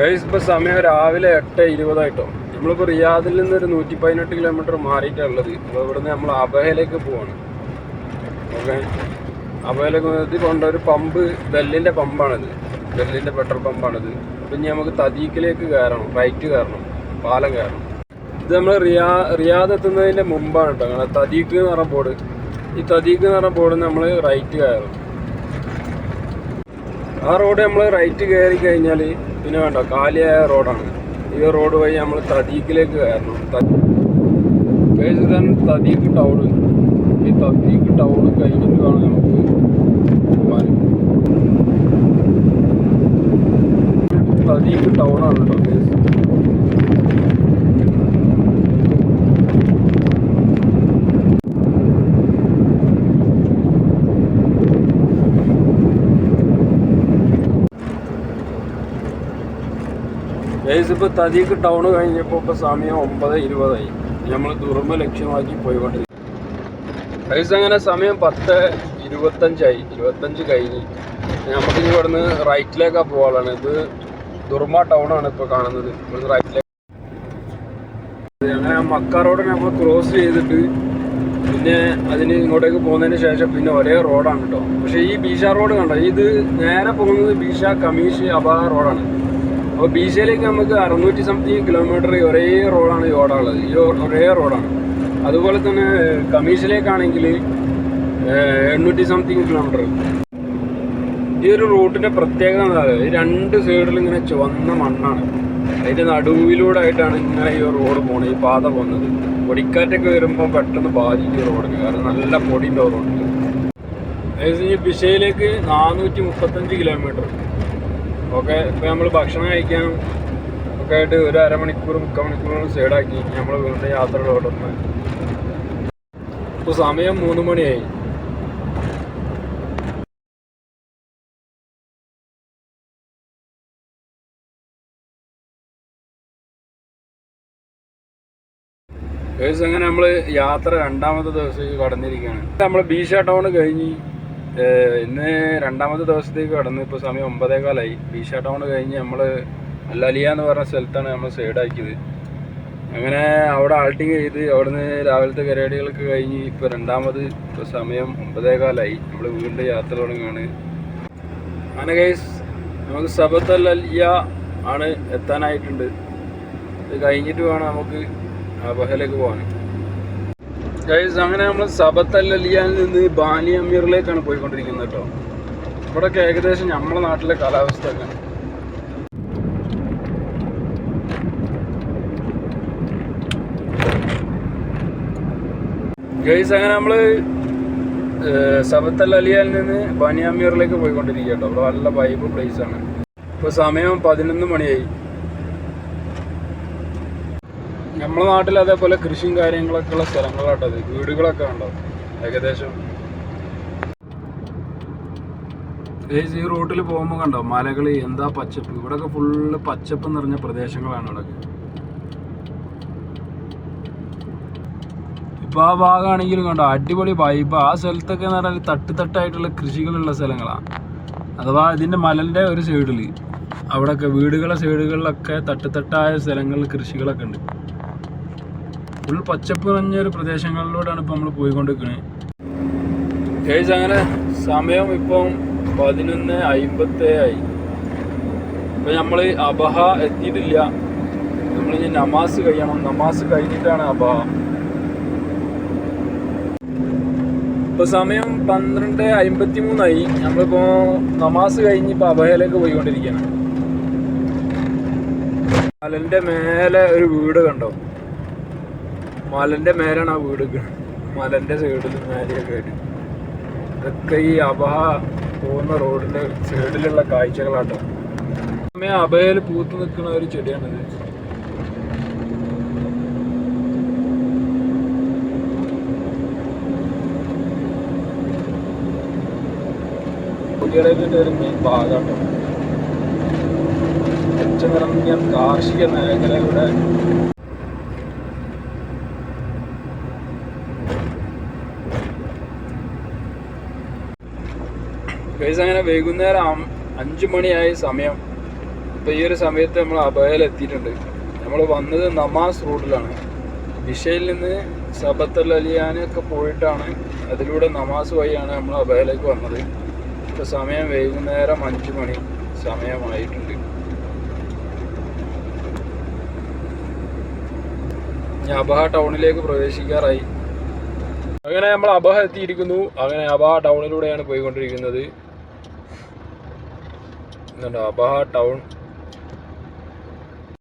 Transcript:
ഇപ്പോൾ സമയം രാവിലെ എട്ട് ഇരുപതായിട്ടോ. നമ്മളിപ്പോൾ റിയാദിൽ നിന്ന് ഒരു നൂറ്റി പതിനെട്ട് കിലോമീറ്റർ മാറിയിട്ടുള്ളത് അപ്പോൾ ഇവിടുന്ന് നമ്മൾ അബഹയിലേക്ക് പോവാണ്. ഓക്കെ. അബഹയിലേക്ക് ഇത് കൊണ്ട ഒരു പമ്പ് ബെല്ലിന്റെ പമ്പാണിത്. ബെല്ലിന്റെ പെട്രോൾ പമ്പാണിത്. അപ്പം ഇനി നമുക്ക് തദീക്കിലേക്ക് കയറണം. റൈറ്റ് കയറണം. പാലം കയറണം. ഇത് നമ്മൾ റിയാ റിയാദ് എത്തുന്നതിന്റെ മുമ്പാണ് കേട്ടോ. അങ്ങനെ തദീക്ക് എന്ന് പറഞ്ഞ ബോർഡ്. ഈ തദീക്ക് എന്ന് പറഞ്ഞ ബോർഡ് നമ്മൾ റൈറ്റ് കയറും ആ റോഡ് നമ്മൾ റൈറ്റ് കയറി കഴിഞ്ഞാൽ പിന്നെ വേണ്ട കാലിയായ റോഡാണ്. ഈ റോഡ് വഴി നമ്മൾ തദീക്കിലേക്ക് കയറണം. ബേസിലാണ് തദീക്ക് ടൗൺ ഈ തടീക്ക് ടൗൺ കഴിഞ്ഞിട്ട് വേണം നമുക്ക് പോകാൻ തദീക്ക് ടൗണാണ് കേട്ടോ ബേസ് ഇപ്പോൾ തദീക്ക് ടൗൺ കഴിഞ്ഞപ്പോൾ ഇപ്പോൾ സമയം ഒമ്പത് ഇരുപതായി. നമ്മൾ ദുർമ ലക്ഷ്യമാക്കി പോയിക്കൊണ്ടിരിക്കും പൈസ അങ്ങനെ സമയം പത്ത് ഇരുപത്തഞ്ചായി. ഇരുപത്തഞ്ച് കഴിഞ്ഞ്. നമുക്കിനി ഇവിടുന്ന് റൈറ്റിലേക്കാണ് പോകാനാണ് ഇത് ദുർമ ടൗണാണ് ഇപ്പോൾ കാണുന്നത്. ഇവിടുന്ന് റൈറ്റിലേക്ക് അങ്ങനെ മക്ക റോഡ് നമ്മൾ ക്രോസ് ചെയ്തിട്ട് പിന്നെ അതിന് ഇങ്ങോട്ടേക്ക് പോകുന്നതിന് ശേഷം പിന്നെ ഒരേ റോഡാണ് കേട്ടോ പക്ഷേ ഈ ബീഷ റോഡ് കണ്ടോ? ഇത് നേരെ പോകുന്നത് ബീഷ കമീഷ് അബാ റോഡാണ് അപ്പോൾ സിയിലേക്ക് നമുക്ക് അറുന്നൂറ്റി സംതിങ് കിലോമീറ്റർ ഒരേ റോഡാണ് ഈ ഓടാനുള്ളത് ഈ ഒരേ റോഡാണ് അതുപോലെ തന്നെ കമീഷിലേക്കാണെങ്കിൽ എണ്ണൂറ്റി സംതിങ് കിലോമീറ്റർ ഈ ഒരു റൂട്ടിന്റെ പ്രത്യേകത എന്താ ഈ രണ്ട് സൈഡിലും ഇങ്ങനെ ചുവന്ന മണ്ണാണ്. അതിന്റെ നടുവിലൂടെ ആയിട്ടാണ് ഇങ്ങനെ ഈ റോഡ് പോണത് ഈ പാത പോകുന്നത് പൊടിക്കാറ്റൊക്കെ വരുമ്പോൾ പെട്ടെന്ന് ബാധിക്കും റോഡിന് കാരണം നല്ല പൊടി ഉണ്ടാവും റോഡിൽ ഏകദേശം ഈ ബിഷയിലേക്ക് നാനൂറ്റി മുപ്പത്തഞ്ച് കിലോമീറ്റർ ഓക്കെ ഇപ്പം നമ്മൾ ഭക്ഷണം കഴിക്കാൻ ഒക്കെ ആയിട്ട് ഒരു അരമണിക്കൂർ മുക്കാൽ മണിക്കൂർ സൈഡാക്കി നമ്മൾ വീണ്ടും യാത്രകളോടൊന്ന് ഇപ്പോൾ സമയം മൂന്ന് മണിയായി. ഏകദേശം അങ്ങനെ നമ്മൾ യാത്ര രണ്ടാമത്തെ ദിവസം കടന്നിരിക്കുകയാണ്. നമ്മൾ ബീഷ ടൗൺ കഴിഞ്ഞ് ഇന്ന് രണ്ടാമത്തെ ദിവസത്തേക്ക് കടന്ന് ഇപ്പോൾ സമയം ഒമ്പതേകാലായി ബീഷ ടൗൺ കഴിഞ്ഞ് നമ്മൾ അല്ലലിയ എന്ന് പറഞ്ഞ സ്ഥലത്താണ് നമ്മൾ സൈഡാക്കിയത് അങ്ങനെ അവിടെ ആൾട്ടിങ് ചെയ്ത് അവിടുന്ന് രാവിലത്തെ പരിപാടികളൊക്കെ കഴിഞ്ഞ് ഇപ്പോൾ രണ്ടാമത് ഇപ്പോൾ സമയം ഒമ്പതേകാലായി നമ്മൾ വീണ്ടും യാത്ര തുടങ്ങുകയാണ്. അങ്ങനെ കേസ് നമുക്ക് സബത്ത് അലിയ ആണ് എത്താനായിട്ടുണ്ട്. ഇത് കഴിഞ്ഞിട്ട് വേണം നമുക്ക് ബഹലേക്ക് പോകാൻ. ഗൈസ് അങ്ങനെ നമ്മൾ സബത്ത് അലിയാനിൽ നിന്ന് ബാലി അമീറിലേക്കാണ് പോയിക്കൊണ്ടിരിക്കുന്നത് കേട്ടോ. ഇവിടെയൊക്കെ ഏകദേശം നമ്മുടെ നാട്ടിലെ കാലാവസ്ഥ ഒക്കെ ഗൈസ് അങ്ങനെ നമ്മൾ സബത്ത് അലിയാൽ നിന്ന് ബാനിയാമീറിലേക്ക് പോയിക്കൊണ്ടിരിക്കുക കേട്ടോ. അവിടെ നല്ല വൈബ് പ്ലേസ് ആണ്. ഇപ്പോൾ സമയം പതിനൊന്ന് മണിയായി. നമ്മുടെ നാട്ടിൽ അതേപോലെ കൃഷിയും കാര്യങ്ങളൊക്കെ ഉള്ള സ്ഥലങ്ങളാട്ടത് വീടുകളൊക്കെ ഉണ്ടാവും ഏകദേശം? ഈ റൂട്ടിൽ പോകുമ്പോൾ കണ്ടോ? മലകൾ എന്താ പച്ചപ്പ്? ഇവിടെയൊക്കെ ഫുള്ള് പച്ചപ്പ് നിറഞ്ഞ പ്രദേശങ്ങളാണ് ഇവിടെ ഇപ്പൊ ആ ഭാഗമാണെങ്കിലും കണ്ടോ? അടിപൊളി വൈബ് ആ സ്ഥലത്തൊക്കെ എന്ന് പറഞ്ഞാൽ തട്ട് തട്ടായിട്ടുള്ള കൃഷികളുള്ള സ്ഥലങ്ങളാണ്. അഥവാ ഇതിന്റെ മലന്റെ ഒരു സൈഡിൽ അവിടെയൊക്കെ വീടുകളുടെ സൈഡുകളിലൊക്കെ തട്ട് തട്ടായ സ്ഥലങ്ങളിൽ കൃഷികളൊക്കെ ഉണ്ട്. പച്ചപ്പ് നിറഞ്ഞ ഒരു പ്രദേശങ്ങളിലൂടെയാണ് ഇപ്പോൾ നമ്മൾ പോയിക്കൊണ്ടിരിക്കുന്നത് കേസ് അങ്ങനെ സമയം ഇപ്പം പതിനൊന്ന് അയിമ്പത്തേ ആയി. ഇപ്പൊ നമ്മൾ അബഹ എത്തിയിട്ടില്ല. ഇനി നമാസ് കഴിയണം. നമാസ് കഴിഞ്ഞിട്ടാണ് അബഹ. ഇപ്പൊ സമയം പന്ത്രണ്ട് അമ്പത്തി മൂന്നായി നമ്മളിപ്പോ നമാസ് കഴിഞ്ഞ് ഇപ്പൊ അബഹയിലേക്ക് പോയിക്കൊണ്ടിരിക്കുകയാണ് മലന്റെ മേലെ ഒരു വീട് കണ്ടോ? മലന്റെ മേലാണ് ആ വീട് മലന്റെ സൈഡിൽ മേലെയൊക്കെ ആയിട്ട്. ഇതൊക്കെ ഈ അബഹ പോകുന്ന റോഡിന്റെ സൈഡിലുള്ള കാഴ്ചകളാട്ടോ. സമയം അബഹയിൽ പൂത്തു നിൽക്കുന്ന ഒരു ചെടിയാണിത്. അറേബ്യന്റെ ഒരു മെയിൻ ഭാഗമാണ് കാർഷിക മേഖലയുടെ ഗൈസ് അങ്ങനെ വൈകുന്നേരം അഞ്ച് മണിയായ സമയം. ഇപ്പൊ ഈ ഒരു സമയത്ത് നമ്മൾ അബഹയിൽ എത്തിയിട്ടുണ്ട് നമ്മൾ വന്നത് നമാസ് റൂട്ടിലാണ് ദിശയിൽ നിന്ന് സബത്തൽ അലിയാനൊക്കെ പോയിട്ടാണ് അതിലൂടെ നമാസ് വഴിയാണ് നമ്മൾ അബഹയിലേക്ക് വന്നത്. ഇപ്പൊ സമയം വൈകുന്നേരം അഞ്ചു മണി സമയമായിട്ടുണ്ട്. ഞാൻ അബഹ ടൗണിലേക്ക് പ്രവേശിക്കാറായി. അങ്ങനെ നമ്മൾ അബഹ എത്തിയിരിക്കുന്നു. അങ്ങനെ അബഹ ടൗണിലൂടെയാണ് പോയിക്കൊണ്ടിരിക്കുന്നത്. ഇതുണ്ട് അബഹ ടൗൺ